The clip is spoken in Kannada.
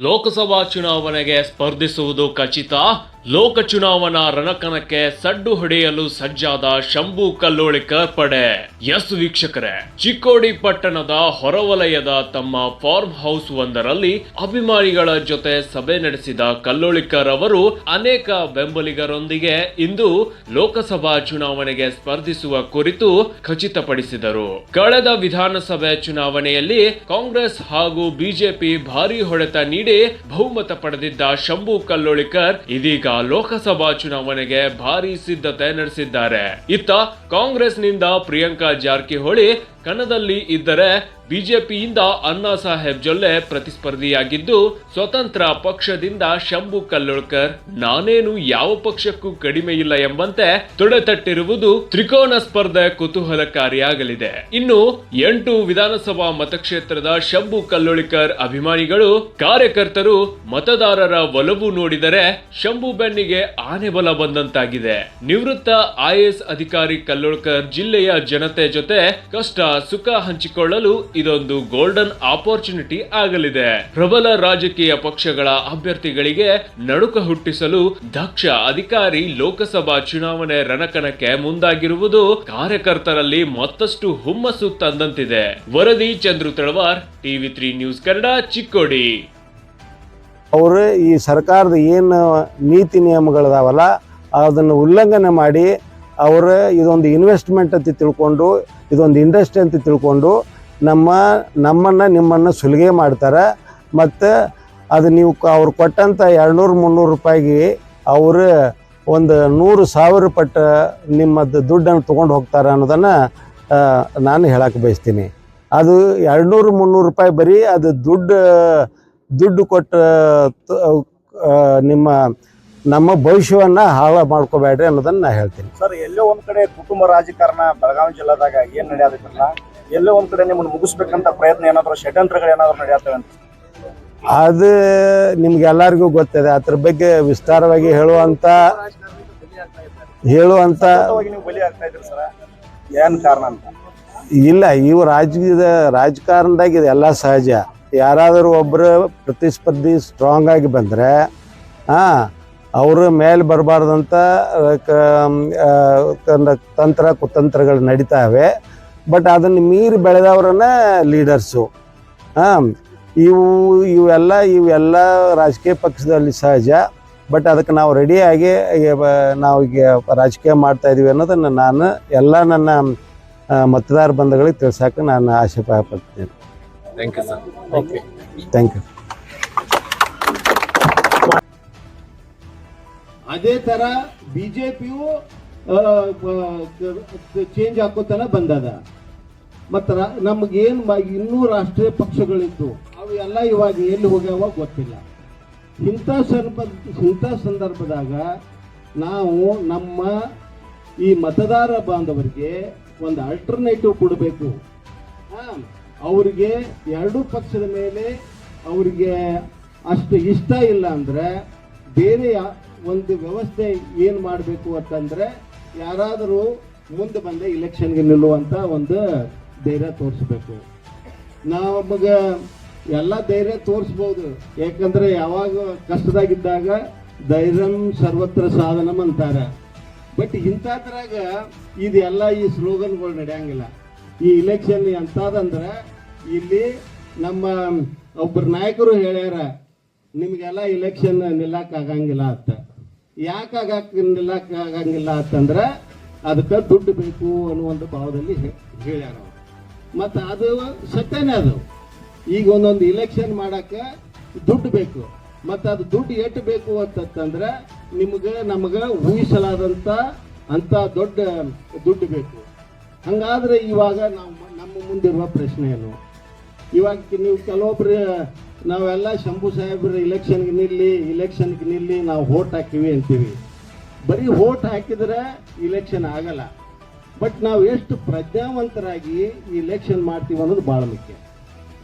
ಲೋಕಸಭಾ ಚುನಾವಣೆಗೆ ಸ್ಪರ್ಧಿಸುವುದು ಖಚಿತ. ಲೋಕ ಚುನಾವಣಾ ರಣಕಣಕ್ಕೆ ಸಡ್ಡು ಹೊಡೆಯಲು ಸಜ್ಜಾದ ಶಂಭು ಕಲ್ಲೋಳಿಕರ್ ಪಡೆ. ಎಸ್ ವೀಕ್ಷಕರೇ, ಚಿಕ್ಕೋಡಿ ಪಟ್ಟಣದ ಹೊರವಲಯದ ತಮ್ಮ ಫಾರ್ಮ್ ಹೌಸ್ ಒಂದರಲ್ಲಿ ಅಭಿಮಾನಿಗಳ ಜೊತೆ ಸಭೆ ನಡೆಸಿದ ಕಲ್ಲೋಳಿಕರ್ ಅವರು ಅನೇಕ ಬೆಂಬಲಿಗರೊಂದಿಗೆ ಇಂದು ಲೋಕಸಭಾ ಚುನಾವಣೆಗೆ ಸ್ಪರ್ಧಿಸುವ ಕುರಿತು ಖಚಿತಪಡಿಸಿದರು. ಕಳೆದ ವಿಧಾನಸಭೆ ಚುನಾವಣೆಯಲ್ಲಿ ಕಾಂಗ್ರೆಸ್ ಹಾಗೂ ಬಿಜೆಪಿ ಭಾರಿ ಹೊಡೆತ ನೀಡಿ ಬಹುಮತ ಪಡೆದಿದ್ದ ಶಂಭು ಕಲ್ಲೋಳಿಕರ್ ಇದೀಗ ಲೋಕಸಭಾ ಚುನಾವಣೆಗೆ ಭಾರಿ ಸಿದ್ಧತೆ ನಡೆಸಿದ್ದಾರೆ. ಇತ್ತ ಕಾಂಗ್ರೆಸ್ನಿಂದ ಪ್ರಿಯಾಂಕಾ ಜಾರಕಿಹೊಳಿ ಕಣದಲ್ಲಿ ಇದ್ದರೆ ಬಿಜೆಪಿಯಿಂದ ಅಣ್ಣಾ ಸಾಹೇಬ್ ಜೊಲ್ಲೆ ಪ್ರತಿಸ್ಪರ್ಧಿಯಾಗಿದ್ದು ಸ್ವತಂತ್ರ ಪಕ್ಷದಿಂದ ಶಂಭು ಕಲ್ಲೋಳ್ಕರ್. ನಾನೇನು ಯಾವ ಪಕ್ಷಕ್ಕೂ ಕಡಿಮೆ ಇಲ್ಲ ಎಂಬಂತೆ ತೊಡೆತಟ್ಟಿರುವುದು ತ್ರಿಕೋನ ಸ್ಪರ್ಧೆ ಕುತೂಹಲಕಾರಿಯಾಗಲಿದೆ. ಇನ್ನು ಎಂಟು ವಿಧಾನಸಭಾ ಮತಕ್ಷೇತ್ರದ ಶಂಭು ಕಲ್ಲೋಳಿಕರ್ ಅಭಿಮಾನಿಗಳು, ಕಾರ್ಯಕರ್ತರು, ಮತದಾರರ ಒಲವು ನೋಡಿದರೆ ಶಂಭು ಬೆನ್ನಿಗೆ ಆನೆ ಬಲ ಬಂದಂತಾಗಿದೆ. ನಿವೃತ್ತ ಐಎಎಸ್ ಅಧಿಕಾರಿ ಕಲ್ಲೋಳ್ಕರ್ ಜಿಲ್ಲೆಯ ಜನತೆ ಜೊತೆ ಕಷ್ಟ ಸುಖ ಹಂಚಿಕೊಳ್ಳಲು ಇದೊಂದು ಗೋಲ್ಡನ್ ಆಪರ್ಚುನಿಟಿ ಆಗಲಿದೆ. ಪ್ರಬಲ ರಾಜಕೀಯ ಪಕ್ಷಗಳ ಅಭ್ಯರ್ಥಿಗಳಿಗೆ ನಡುಕ ಹುಟ್ಟಿಸಲು ದಕ್ಷ ಅಧಿಕಾರಿ ಲೋಕಸಭಾ ಚುನಾವಣೆ ರಣಕಣಕ್ಕೆ ಮುಂದಾಗಿರುವುದು ಕಾರ್ಯಕರ್ತರಲ್ಲಿ ಮತ್ತಷ್ಟು ಹುಮ್ಮಸ್ಸು ತಂದಂತಿದೆ. ವರದಿ Chandru Talwar, TV three news Kannada, Chikkodi. ಅವರು ಈ ಸರ್ಕಾರದ ಏನು ನೀತಿ ನಿಯಮಗಳದಾವಲ್ಲ, ಅದನ್ನು ಉಲ್ಲಂಘನೆ ಮಾಡಿ ಅವರು ಇದೊಂದು ಇನ್ವೆಸ್ಟ್ಮೆಂಟ್ ಅಂತ ತಿಳ್ಕೊಂಡು, ಇದೊಂದು ಇಂಡಸ್ಟ್ರಿ ಅಂತ ತಿಳ್ಕೊಂಡು ನಮ್ಮ, ನಮ್ಮನ್ನು ನಿಮ್ಮನ್ನು ಸುಲಿಗೆ ಮಾಡ್ತಾರೆ. ಮತ್ತು ಅದು ನೀವು ಅವ್ರು ಕೊಟ್ಟಂಥ ಎರಡುನೂರು, ಮುನ್ನೂರು ರೂಪಾಯಿಗೆ ಅವರು ಒಂದು ನೂರು ಸಾವಿರ ಪಟ್ಟು ನಿಮ್ಮದು ದುಡ್ಡನ್ನು ತೊಗೊಂಡು ಹೋಗ್ತಾರೆ ಅನ್ನೋದನ್ನು ನಾನು ಹೇಳಕ್ಕೆ ಬಯಸ್ತೀನಿ. ಅದು ಎರಡುನೂರು, ಮುನ್ನೂರು ರೂಪಾಯಿ ಬರೀ ಅದು ದುಡ್ಡು ದುಡ್ಡು ಕೊಟ್ಟು ನಿಮ್ಮ ನಮ್ಮ ಭವಿಷ್ಯವನ್ನ ಹಾಳು ಮಾಡ್ಕೋಬೇಡ್ರಿ ಅನ್ನೋದನ್ನ ನಾ ಹೇಳ್ತೀನಿ. ಸರ್ ಎಲ್ಲೋ ಒಂದ್ ಕಡೆ ಕುಟುಂಬ ರಾಜಕಾರಣ ಬೆಳಗಾವಿ ಜಿಲ್ಲಾದಾಗ ಏನ್ ನಡೆಯೋದಿಲ್ಲ ಎಲ್ಲೋ ಒಂದ್ ಕಡೆ ನಿಮ್ಮನ್ನು ಮುಗಿಸ್ಬೇಕಂತ ಪ್ರಯತ್ನ ಏನಾದ್ರು ಷಡ್ಯಂತ್ರಗಳು ಏನಾದ್ರು ನಡೆಯತ್ತವೆ ಅಂತ? ಅದು ನಿಮ್ಗೆಲ್ಲರಿಗೂ ಗೊತ್ತಿದೆ. ಅದ್ರ ಬಗ್ಗೆ ವಿಸ್ತಾರವಾಗಿ ಹೇಳುವಂತ ಹೇಳುವಂತ ನೀವು ಬಲಿ ಆಗ್ತಾ ಇದ್ರಿ ಸರ್. ಏನ್ ಕಾರಣ ಅಂತ? ಇಲ್ಲ ಇವು ರಾಜಕೀಯದ ರಾಜಕಾರಣದಾಗ ಇದೆಲ್ಲ ಸಹಜ. ಯಾರಾದರೂ ಒಬ್ಬರು ಪ್ರತಿಸ್ಪರ್ಧಿ ಸ್ಟ್ರಾಂಗ್ ಆಗಿ ಬಂದರೆ ಹಾಂ ಅವ್ರ ಮೇಲೆ ಬರಬಾರ್ದಂಥ ತಂತ್ರ ಕುತಂತ್ರಗಳು ನಡೀತಾವೆ. ಬಟ್ ಅದನ್ನು ಮೀರಿ ಬೆಳೆದವ್ರನ್ನ ಲೀಡರ್ಸು. ಹಾಂ ಇವು ಇವೆಲ್ಲ ಇವೆಲ್ಲ ರಾಜಕೀಯ ಪಕ್ಷದಲ್ಲಿ ಸಹಜ. ಬಟ್ ಅದಕ್ಕೆ ನಾವು ರೆಡಿಯಾಗಿ ನಾವು ಈಗ ರಾಜಕೀಯ ಮಾಡ್ತಾ ಇದೀವಿ ಅನ್ನೋದನ್ನು ನಾನು ಎಲ್ಲ ನನ್ನ ಮತದಾರ ಬಂಧುಗಳಿಗೆ ತಿಳಿಸೋಕೆ ನಾನು ಆಶೆ ಪಡ್ತೀನಿ. ಥ್ಯಾಂಕ್ ಯು ಅದೇ ತರ ಬಿಜೆಪಿಯು ಚೇಂಜ್ ಹಾಕೋತನ ಬಂದದ. ಮತ್ತ ನಮಗೇನು ಇನ್ನೂ ರಾಷ್ಟ್ರೀಯ ಪಕ್ಷಗಳಿದ್ದು, ಅವು ಎಲ್ಲ ಇವಾಗ ಎಲ್ಲಿ ಹೋಗ್ಯಾವ ಗೊತ್ತಿಲ್ಲ. ಇಂಥ ಸಂದರ್ಭ, ಇಂಥ ಸಂದರ್ಭದಾಗ ನಾವು ನಮ್ಮ ಈ ಮತದಾರ ಬಾಂಧವರಿಗೆ ಒಂದು ಆಲ್ಟರ್ನೇಟಿವ್ ಕೊಡಬೇಕು. ಅವರಿಗೆ ಎರಡೂ ಪಕ್ಷದ ಮೇಲೆ ಅವರಿಗೆ ಅಷ್ಟು ಇಷ್ಟ ಇಲ್ಲ ಅಂದರೆ ಬೇರೆ ಒಂದು ವ್ಯವಸ್ಥೆ ಏನು ಮಾಡಬೇಕು ಅಂತಂದ್ರೆ ಯಾರಾದರೂ ಮುಂದೆ ಬಂದೆ ಇಲೆಕ್ಷನ್ಗೆ ನಿಲ್ಲುವಂಥ ಒಂದು ಧೈರ್ಯ ತೋರಿಸ್ಬೇಕು. ನಮಗೆ ಎಲ್ಲ ಧೈರ್ಯ ತೋರಿಸ್ಬೋದು. ಯಾಕಂದ್ರೆ ಯಾವಾಗ ಕಷ್ಟದಾಗಿದ್ದಾಗ ಧೈರ್ಯಂ ಸರ್ವತ್ರ ಸಾಧನಂ ಅಂತಾರೆ. ಬಟ್ ಇಂಥದ್ರಾಗ ಇದೆಲ್ಲ ಈ ಸ್ಲೋಗನ್ಗಳು ನಡೆಯಂಗಿಲ್ಲ. ಈ ಇಲೆಕ್ಷನ್ ಎಂಥದಂದ್ರೆ ಇಲ್ಲಿ ನಮ್ಮ ಒಬ್ಬರು ನಾಯಕರು ಹೇಳ್ಯಾರ, ನಿಮಗೆಲ್ಲ ಇಲೆಕ್ಷನ್ ನಿಲ್ಲಕ್ಕಾಗಂಗಿಲ್ಲ ಅಂತ. ಯಾಕೆ ಆಗಾಕ ಆಗಂಗಿಲ್ಲ ಅಂತಂದ್ರೆ ಅದಕ್ಕೆ ದುಡ್ಡು ಬೇಕು ಅನ್ನುವಂಥ ಭಾವದಲ್ಲಿ ಹೇ- ಹೇಳ್ಯಾರ ಮತ್ತು ಅದು ಸತ್ಯನೇ ಅದು. ಈಗ ಒಂದೊಂದು ಇಲೆಕ್ಷನ್ ಮಾಡಕ್ಕೆ ದುಡ್ಡು ಬೇಕು. ಮತ್ತು ಅದು ದುಡ್ಡು ಎಷ್ಟು ಬೇಕು ಅಂತಂದ್ರೆ ನಿಮಗೆ, ನಮಗೆ ಊಹಿಸಲಾದಂಥ ಅಂತ ದೊಡ್ಡ ದುಡ್ಡು ಬೇಕು. ಹಂಗಾದ್ರೆ ಇವಾಗ ನಾವು ನಮ್ಮ ಮುಂದಿರುವ ಪ್ರಶ್ನೆ ಏನು ಇವಾಗ ನೀವು ಕೆಲವೊಬ್ರು ನಾವೆಲ್ಲ ಶಂಭು ಸಾಹೇಬ್ರ ಇಲೆಕ್ಷನ್ಗೆ ನಿಲ್ಲಿ ಇಲೆಕ್ಷನ್ಗೆ ನಿಲ್ಲಿ ನಾವು ಹೋಟ್ ಹಾಕಿವಿ ಅಂತೀವಿ. ಬರೀ ಹೋಟ್ ಹಾಕಿದ್ರೆ ಇಲೆಕ್ಷನ್ ಆಗಲ್ಲ. ಬಟ್ ನಾವು ಎಷ್ಟು ಪ್ರಜ್ಞಾವಂತರಾಗಿ ಇಲೆಕ್ಷನ್ ಮಾಡ್ತೀವಿ ಅನ್ನೋದು ಭಾಳ ಮುಖ್ಯ.